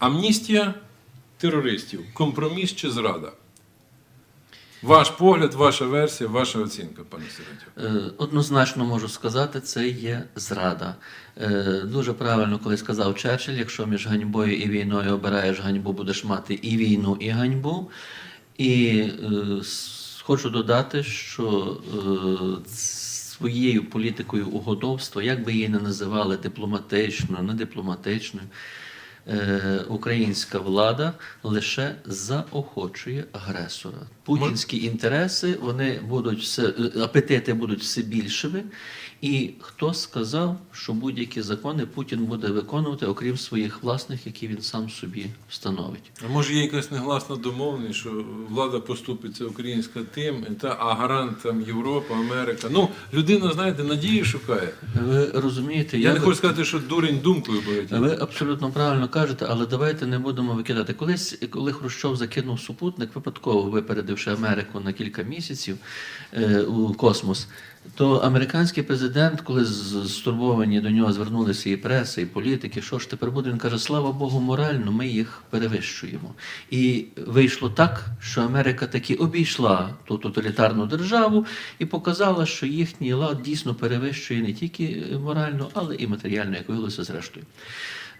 Амністія терористів, компроміс чи зрада? Ваш погляд, ваша версія, ваша оцінка, пане Сиротів. Е, Однозначно можу сказати, це є зрада. Е, Дуже правильно, коли сказав Черчилль, якщо між ганьбою і війною обираєш ганьбу, будеш мати і війну, і ганьбу. І е, хочу додати, що своєю політикою угодовства, як би її не називали дипломатичною, не дипломатичною, е, українська влада лише заохочує агресора. Путінські інтереси вони будуть все е, апетити будуть все більшими. І хто сказав, що будь-які закони Путін буде виконувати, окрім своїх власних, які він сам собі встановить. А може є якась негласна домовленість, що влада поступиться українська тим, та, а гарант там Європа, Америка. Ну, людина, знаєте, надії шукає. Ви розумієте, Я не хочу сказати, що дурень думкою болить. Ви абсолютно правильно кажете, але давайте не будемо викидати. Колись, коли Хрущов закинув супутник, випадково випередивши Америку на кілька місяців е, у космос, то американський президент, коли стурбовані до нього звернулися і преса, і політики, що ж тепер буде, він каже: слава Богу, морально ми їх перевищуємо. І вийшло так, що Америка таки обійшла ту тоталітарну державу і показала, що їхній лад дійсно перевищує не тільки морально, але і матеріально, як виявилося зрештою.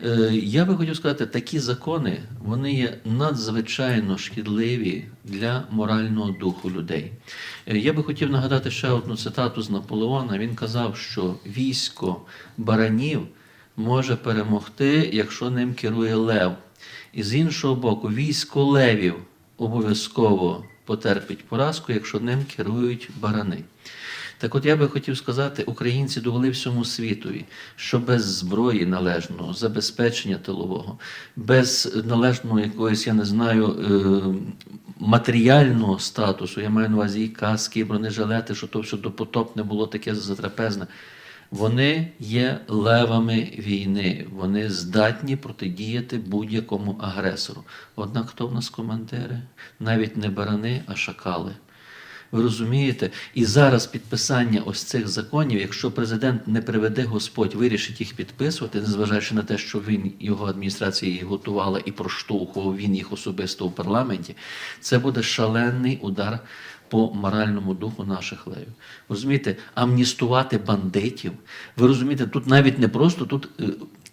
Е, Я би хотів сказати, такі закони вони є надзвичайно шкідливі для морального духу людей. Е, Я би хотів нагадати ще одну цитату з Наполеона. Він казав, що військо баранів може перемогти, якщо ним керує лев. І з іншого боку, військо левів обов'язково потерпить поразку, якщо ним керують барани. Так от я би хотів сказати, українці довели всьому світові, що без зброї належного, забезпечення тилового, без належного якогось, я не знаю, е, матеріального статусу, я маю на увазі і каски, і бронежилети, що то все допотопне було таке затрапезне. Вони є левами війни, вони здатні протидіяти будь-якому агресору. Однак хто в нас командири? Навіть не барани, а шакали. Ви розумієте? І зараз підписання ось цих законів, якщо президент не приведе Господь, вирішить їх підписувати, незважаючи на те, що він його адміністрація готувала і проштовхував він їх особисто у парламенті, це буде шалений удар по моральному духу наших левів. Розумієте, амністувати бандитів. Ви розумієте, тут навіть не просто тут.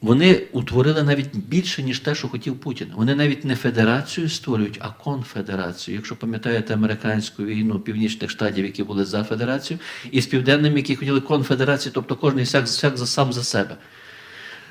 Вони утворили навіть більше, ніж те, що хотів Путін. Вони навіть не федерацію створюють, а конфедерацію. Якщо пам'ятаєте американську війну північних штатів, які були за федерацію, і з південними, які хотіли конфедерацію, тобто кожен всяк, всяк за сам за себе.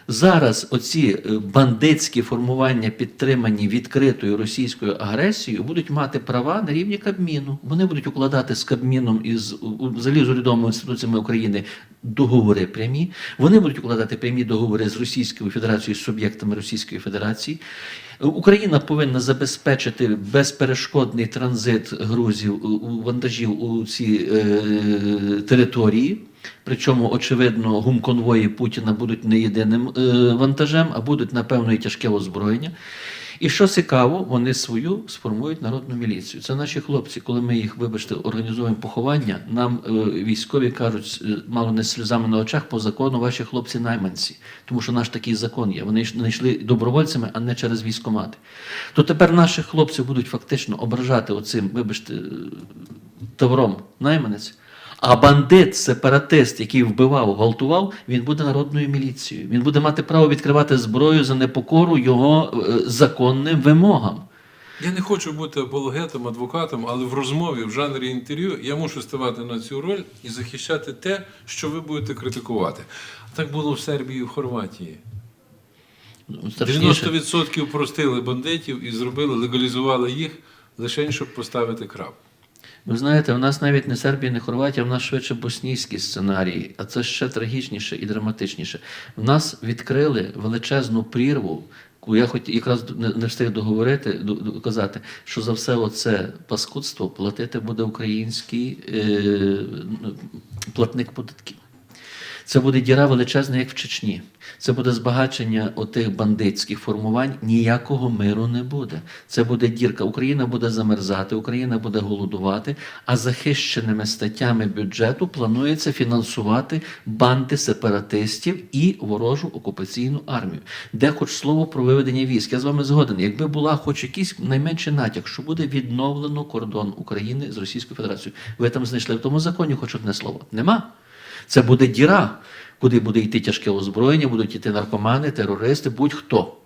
Зараз оці е, бандитські формування, підтримані відкритою російською агресією, будуть мати права на рівні Кабміну. Вони будуть укладати з Кабміном і з взагалі з урядовими інституціями України договори прямі. Вони будуть укладати прямі договори з Російською Федерацією, з суб'єктами Російської Федерації. Україна повинна забезпечити безперешкодний транзит грузів вантажів у ці е, території. Причому, очевидно, гумконвої Путіна будуть не єдиним е, вантажем, а будуть, напевно, і тяжке озброєння. І що цікаво, вони свою сформують народну міліцію. Це наші хлопці, коли ми їх, вибачте, організуємо поховання, нам е, військові кажуть, е, мало не сльозами на очах, по закону ваші хлопці найманці. Тому що наш такий закон є. Вони ж не йшли добровольцями, а не через військомати. То тепер наших хлопців будуть фактично ображати оцим, вибачте, тавром найманець. А бандит, сепаратист, який вбивав, гвалтував, він буде народною міліцією. Він буде мати право відкривати зброю за непокору його е, законним вимогам. Я не хочу бути апологетом, адвокатом, але в розмові, в жанрі інтерв'ю я мушу ставати на цю роль і захищати те, що ви будете критикувати. Так було в Сербії і в Хорватії. Ну, Страшніше. 90% простили бандитів і зробили, легалізували їх лише щоб поставити крап. Ви знаєте, в нас навіть не Сербія, не Хорватія, в нас швидше боснійські сценарії, а це ще трагічніше і драматичніше. В нас відкрили величезну прірву. Я хоч якраз не встиг договорити, до- до- казати, що за все оце паскудство платити буде український е, платник податків. Це буде діра величезна, як в Чечні. Це буде збагачення отих бандитських формувань. Ніякого миру не буде. Це буде дірка. Україна буде замерзати, Україна буде голодувати, а захищеними статтями бюджету планується фінансувати банди сепаратистів і ворожу окупаційну армію. Де хоч слово про виведення військ. Я з вами згоден. Якби була хоч якийсь найменший натяк, що буде відновлено кордон України з Російською Федерацією. Ви там знайшли в тому законі хоч одне слово. Нема. Це буде діра, куди буде йти тяжке озброєння, будуть йти наркомани, терористи, будь-хто.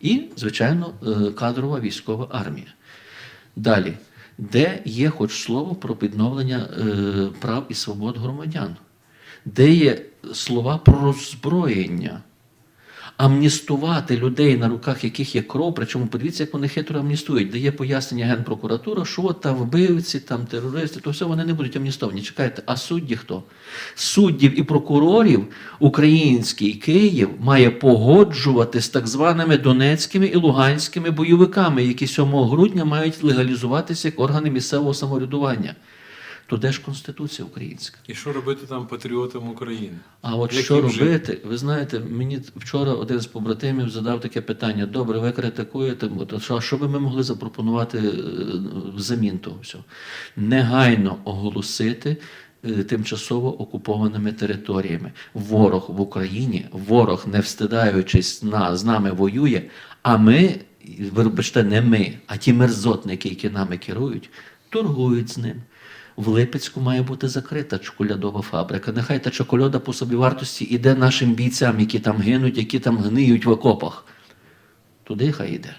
І, звичайно, е, кадрова військова армія. Далі, де є хоч слово про відновлення е, прав і свобод громадян? Де є слова про роззброєння? Амністувати людей, на руках яких є кров, причому подивіться, як вони хитро амністують. Дає пояснення Генпрокуратура, що там вбивці, там терористи, то все вони не будуть амністовані. Чекайте, а судді хто? Суддів і прокурорів український Київ має погоджувати з так званими донецькими і луганськими бойовиками, які 7 грудня мають легалізуватися як органи місцевого самоврядування. То де ж Конституція українська? І що робити там патріотам України? А от Як що робити? Ви знаєте, мені вчора один з побратимів задав таке питання: добре, ви критикуєте, а що, що би ми могли запропонувати е, взамін того всього? Негайно оголосити. е, Тимчасово окупованими територіями. Ворог в Україні, ворог, не встидаючись на, з нами воює, а ми, вибачте, не ми, а ті мерзотники, які нами керують, торгують з ним. В Липецьку має бути закрита чоколядова фабрика. Нехай та чоколяда по собі вартості іде нашим бійцям, які там гинуть, які там гниють в окопах. Туди хай йде.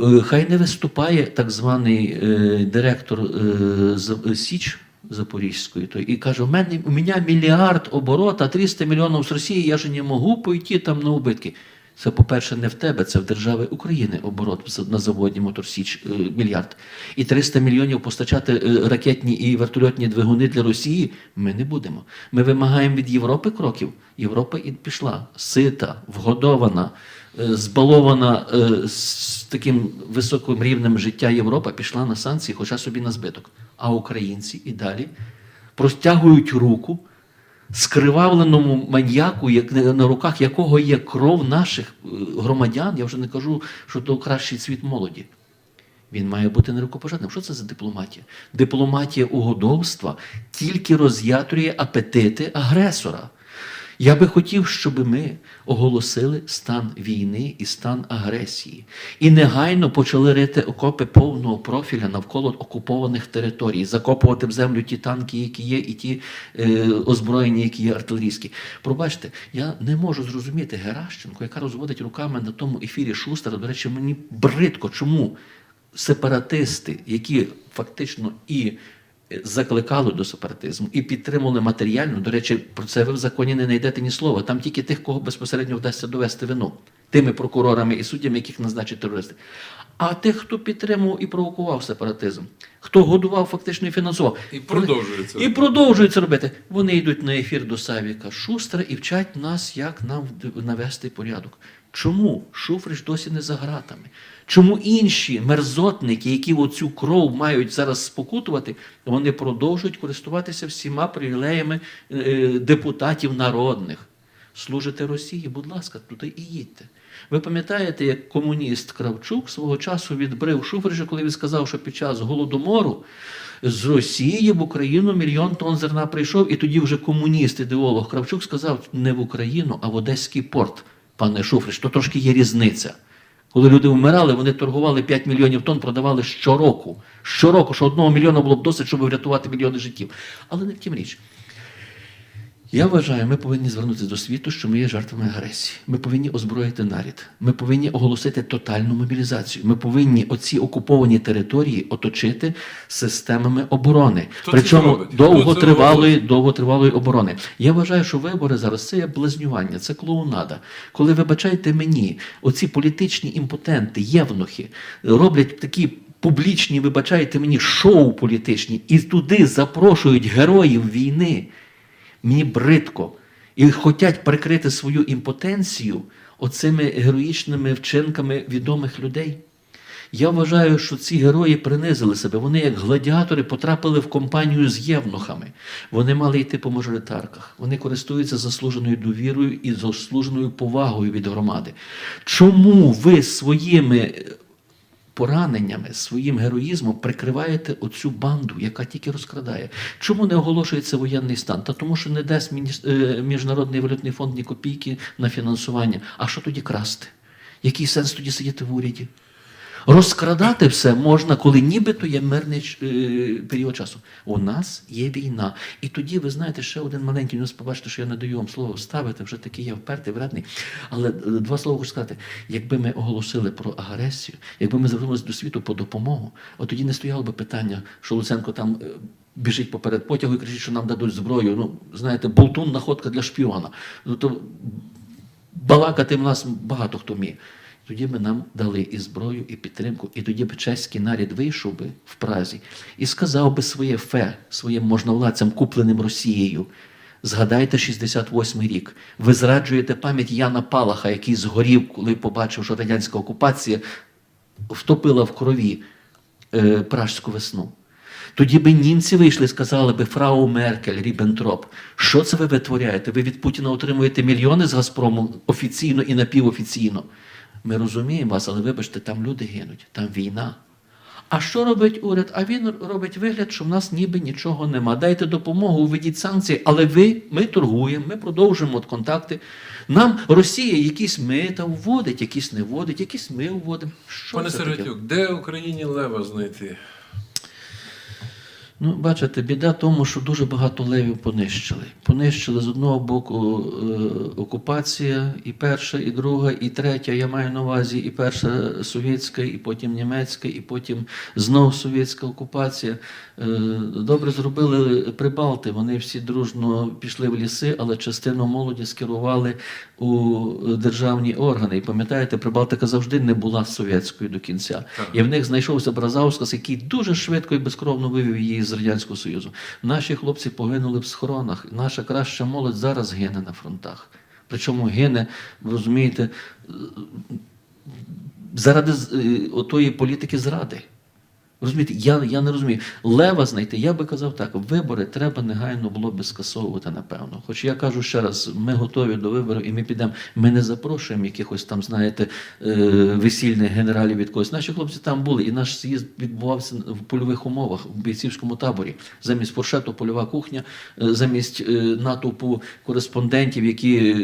Е, Хай не виступає так званий е, директор е, Січ Запорізької той, і каже: у мене у мене мільярд оборот, 300 мільйонів з Росії, я ж не можу пойти там на убитки. Це, по-перше, не в тебе, це в держави України оборот на заводі Мотор Січ е, мільярд. І 300 мільйонів постачати е, ракетні і вертольотні двигуни для Росії ми не будемо. Ми вимагаємо від Європи кроків. Європа і пішла сита, вгодована, е, збалована з таким високим рівнем життя Європа пішла на санкції, хоча собі на збиток. А українці і далі простягують руку скривавленому маньяку, як на руках якого є кров наших е, громадян. Я вже не кажу, що то кращий світ молоді. Він має бути нерукопожатним. Що це за дипломатія? Дипломатія угодовства тільки роз'ятрює апетити агресора. Я би хотів, щоб ми оголосили стан війни і стан агресії, і негайно почали рити окопи повного профіля навколо окупованих територій, закопувати в землю ті танки, які є, і ті е, озброєння, які є артилерійські. Пробачте, я не можу зрозуміти Геращенко, яка розводить руками на тому ефірі Шустера. До речі, мені бридко, чому сепаратисти, які фактично і закликали до сепаратизму і підтримували матеріально. До речі, про це ви в законі не знайдете ні слова. Там тільки тих, кого безпосередньо вдасться довести вину, тими прокурорами і суддями, яких назначать терористи. А тих, хто підтримував і провокував сепаратизм, хто годував фактично і фінансував. І продовжує це І продовжують це робити. Вони йдуть на ефір до Савіка Шустера і вчать нас, як нам навести порядок. Чому Шуфрич досі не за гратами? Чому інші мерзотники, які оцю кров мають зараз спокутувати, вони продовжують користуватися всіма привілеями е, депутатів народних? Служите Росії, будь ласка, туди і їдьте. Ви пам'ятаєте, як комуніст Кравчук свого часу відбрив Шуфрича, коли він сказав, що під час голодомору з Росії в Україну мільйон тонн зерна прийшов, і тоді вже комуніст, ідеолог Кравчук сказав не в Україну, а в Одеський порт, пане Шуфрич, то трошки є різниця. Коли люди вмирали, вони торгували 5 мільйонів тонн, продавали щороку. Щороку, що одного мільйона було б досить, щоб врятувати мільйони життів. Але не в тім річ. Я вважаю, ми повинні звернутися до світу, що ми є жертвами агресії. Ми повинні озброїти нарід. Ми повинні оголосити тотальну мобілізацію. Ми повинні оці окуповані території оточити системами оборони. Хто Причому довготривалої, довготривалої оборони. Я вважаю, що вибори зараз це є блазнювання, це клоунада. Коли вибачайте мені, оці політичні імпотенти, євнухи роблять такі. Публічні, вибачайте мені, шоу політичні, і туди запрошують героїв війни. Мені бридко. І хочуть прикрити свою імпотенцію оцими героїчними вчинками відомих людей. Я вважаю, що ці герої принизили себе. Вони, як гладіатори, потрапили в компанію з євнухами. Вони мали йти по мажоритарках. Вони користуються заслуженою довірою і заслуженою повагою від громади. Чому ви своїми пораненнями, своїм героїзмом прикриваєте оцю банду, яка тільки розкрадає. Чому не оголошується воєнний стан? Та тому, що не дасть е, Міжнародний валютний фонд ні копійки на фінансування. А що тоді красти? Який сенс тоді сидіти в уряді? Розкрадати все можна, коли нібито є мирний е, період часу. У нас є війна. І тоді, ви знаєте, ще один маленький нюанс, побачите, що я не даю вам слово ставити, вже такий я впертий, вредний. Але е, два слова хочу сказати: якби ми оголосили про агресію, якби ми звернулися до світу по допомогу, от тоді не стояло би питання, що Луценко там. е, Біжить поперед потягу і кричить, що нам дадуть зброю. Ну, знаєте, болтун находка для шпіона. Ну, то балакати в нас багато хто вміє. Тоді би нам дали і зброю, і підтримку, і тоді б чеський нарід вийшов би в Празі і сказав би своє фе своїм можновладцям, купленим Росією. Згадайте 68-й рік. Ви зраджуєте пам'ять Яна Палаха, який згорів, коли побачив, що радянська окупація втопила в крові е, пражську весну. Тоді би німці вийшли і сказали би Фрау Меркель, Ріббентроп, що це ви витворяєте? Ви від Путіна отримуєте мільйони з Газпрому офіційно і напівофіційно. Ми розуміємо вас, але вибачте, там люди гинуть, там війна. А що робить уряд? А він робить вигляд, що в нас ніби нічого нема. Дайте допомогу, введіть санкції, але ви, ми торгуємо, ми продовжуємо от контакти. Нам Росія якісь мита вводить, якісь не вводить, якісь ми вводимо. Що Пане? Сергатюк, де Україні лева знайти? Ну, бачите, біда в тому, що дуже багато левів понищили. Понищили з одного боку е, окупація, і перша, і друга, і третя. Я маю на увазі і перша совєтська, і потім німецька, і потім знов совєтська окупація. Е, добре зробили Прибалти. Вони всі дружно пішли в ліси, але частину молоді скерували у державні органи. І пам'ятаєте, Прибалтика завжди не була совєтською до кінця. І в них знайшовся Бразаускас, який дуже швидко і безкровно вивів її з Радянського Союзу. Наші хлопці погинули в схоронах. Наша краща молодь зараз гине на фронтах. Причому гине, розумієте, е, заради е, отої політики зради. Розумієте, я, я не розумію. Лева знайти, я би казав так, вибори треба негайно було би скасовувати, напевно. Хоч я кажу ще раз, ми готові до виборів і ми підемо. Ми не запрошуємо якихось там, знаєте, е, весільних генералів від когось. Наші хлопці там були, і наш з'їзд відбувався в польових умовах в бійцівському таборі. Замість фуршету польова кухня, е, замість е, натовпу кореспондентів, які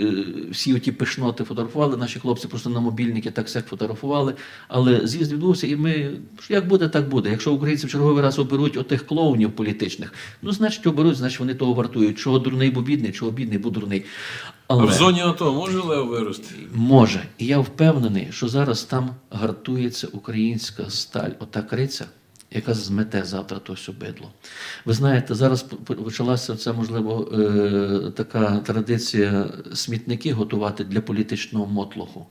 всі оті пишноти фотографували. Наші хлопці просто на мобільники так сяк фотографували. Але з'їзд відбувся, і ми як буде, так буде. Якщо українці в черговий раз оберуть отих клоунів політичних, ну значить оберуть, значить вони того вартують. Чого дурний був бідний, чого бідний був дурний. А в зоні АТО може лев вирости? може. І я впевнений, що зараз там гартується українська сталь, ота криця, яка змете завтра то все бидло. Ви знаєте, зараз почалася це, можливо, е, така традиція смітники готувати для політичного мотлоху.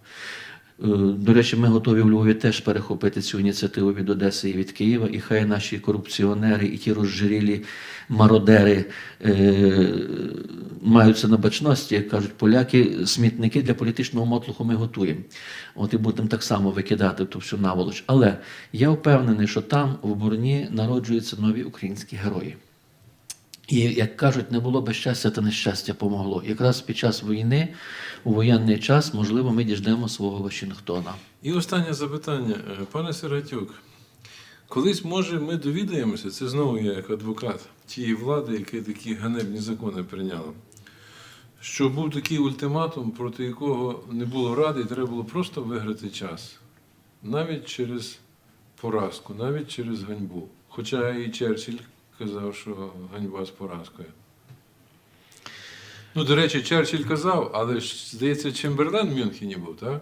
Е, До речі, ми готові в Львові теж перехопити цю ініціативу від Одеси і від Києва, і хай наші корупціонери і ті розжирілі мародери е, маються на бачності, як кажуть поляки, смітники для політичного мотлуху ми готуємо. От і будемо так само викидати ту всю наволоч. Але я впевнений, що там, в Бурні, народжуються нові українські герої. І як кажуть, не було би щастя, та нещастя помогло. Якраз під час війни, у воєнний час, можливо, ми діждемо свого Вашингтона. І останнє запитання, Е, пане Сергатюк. Колись, може, ми довідаємося, це знову я як адвокат тієї влади, яка такі ганебні закони прийняла. Що був такий ультиматум, проти якого не було ради, і треба було просто виграти час. Навіть через поразку, навіть через ганьбу. Хоча і Черчилль казав, що ганьба з поразкою. Ну, до речі, Черчилль казав, але ж, здається, Чемберлен в Мюнхені був, так?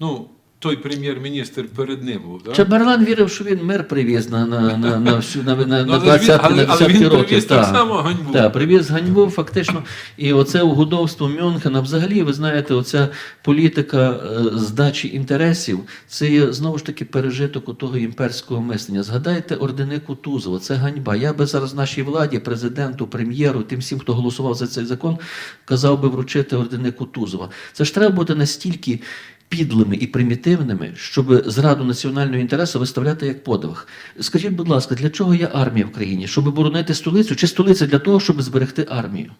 Ну, той прем'єр-міністр перед ним був, так? Чемберлен вірив, що він мир привіз на, на, на, на, всю, на, на, Ну, на але він- 20 але- на але 10 він років. привіз так та. само ганьбу. Так, привіз ганьбу, фактично. І оце угодовство Мюнхена, взагалі, ви знаєте, оця політика е, здачі інтересів, це є знову ж таки пережиток у того імперського мислення. Згадайте ордени Кутузова, це ганьба. Я би зараз нашій владі, президенту, прем'єру, тим всім, хто голосував за цей закон, казав би вручити ордени Кутузова. Це ж треба бути настільки підлими і примітивними, щоб зраду національного інтересу виставляти як подвиг. Скажіть, будь ласка, для чого є армія в країні? Щоб боронити столицю, чи столиця для того, щоб зберегти армію?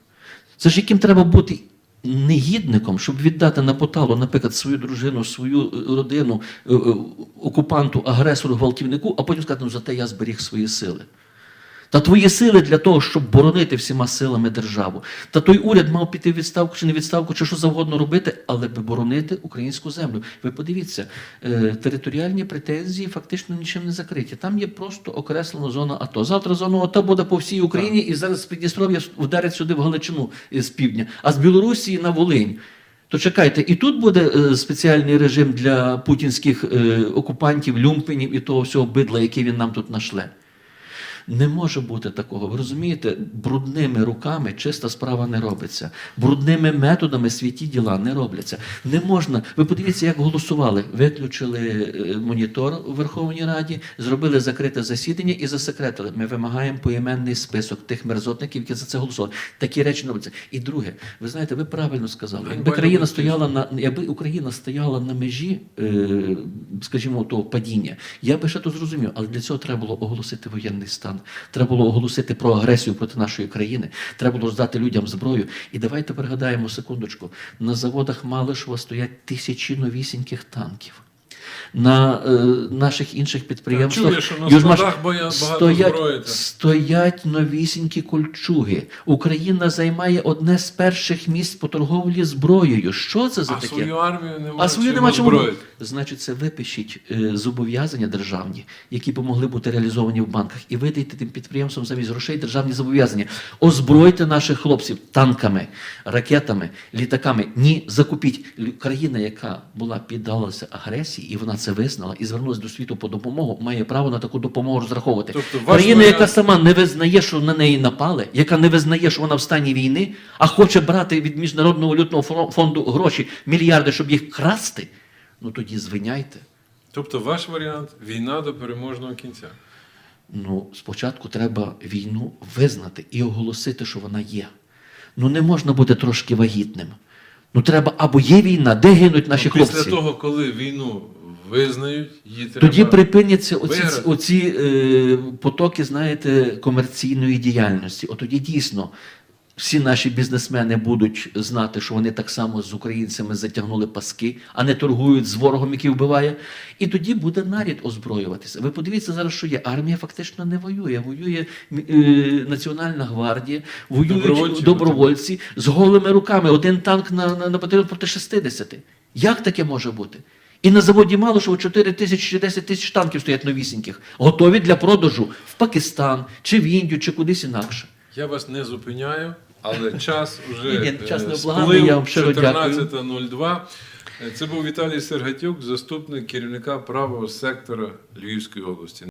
Це ж яким треба бути негідником, щоб віддати на поталу, наприклад, свою дружину, свою е, родину е, е, окупанту, агресору, гвалтівнику, а потім сказати, ну зате я зберіг свої сили. Та твої сили для того, щоб боронити всіма силами державу. Та той уряд мав піти в відставку чи не відставку, чи що завгодно робити, але би боронити українську землю. Ви подивіться, е, територіальні претензії фактично нічим не закриті. Там є просто окреслена зона АТО. Завтра зона АТО буде по всій Україні, і зараз з Придністров'я вдарить сюди в Галичину з півдня, а з Білорусі на Волинь. То чекайте, і тут буде е, спеціальний режим для путінських е, окупантів, люмпенів і того всього бидла, який він нам тут нашле. Не може бути такого. Ви розумієте, брудними руками чиста справа не робиться. Брудними методами святі діла не робляться. Не можна. Ви подивіться, як голосували. Виключили е, монітор у Верховній Раді, зробили закрите засідання і засекретили. Ми вимагаємо поіменний список тих мерзотників, які за це голосували. Такі речі не робляться. І друге, ви знаєте, ви правильно сказали. Якби країна стояла на якби Україна стояла на межі, е, скажімо, того падіння, я би ще то зрозумів, але для цього треба було оголосити воєнний стан. Треба було оголосити про агресію проти нашої країни. Треба було здати людям зброю. І давайте пригадаємо секундочку: на заводах Малишева стоять тисячі новісіньких танків. На е, наших інших підприємствах чую, що на Южмаш- багато стоять, зброї, стоять новісінькі кольчуги. Україна займає одне з перших місць по торговлі зброєю. Що це за А таке? свою армію немає. А свою нема чому. Значить, це випишіть е, зобов'язання державні, які б могли бути реалізовані в банках, і видайте тим підприємствам замість грошей державні зобов'язання. Озбройте наших хлопців танками, ракетами, літаками. Ні, закупіть країна, яка була піддалася агресії, і вона це визнала і звернулася до світу по допомогу, має право на таку допомогу розраховувати. Тобто країна, яка сама не визнає, що на неї напали, яка не визнає, що вона в стані війни, а хоче брати від міжнародного валютного фонду гроші, мільярди, щоб їх красти. Ну тоді звиняйте. Тобто ваш варіант війна до переможного кінця. Ну, спочатку треба війну визнати і оголосити, що вона є. Ну не можна бути трошки вагітним. Ну треба або є війна, де гинуть наші Ну, Після хлопці. того, коли війну визнають, її треба. Тоді припиняться оці, оці е, потоки, знаєте, комерційної діяльності. От тоді дійсно всі наші бізнесмени будуть знати, що вони так само з українцями затягнули паски, а не торгують з ворогом, який вбиває. І тоді буде нарід озброюватися. Ви подивіться зараз, що є. Армія фактично не воює. Воює е, Національна гвардія, воюють Добровольці. добровольці, з голими руками. Один танк на, на, на батальйон проти 60. Як таке може бути? І на заводі Малишево 4 тисячі чи 10 тисяч танків стоять новісіньких, готові для продажу в Пакистан, чи в Індію, чи кудись інакше. Я вас не зупиняю, але час вже Ні, ні, час не необлаганий, сплив я вам щиро 14.02. Е, Це був Віталій Сергатюк, заступник керівника правого сектора Львівської області.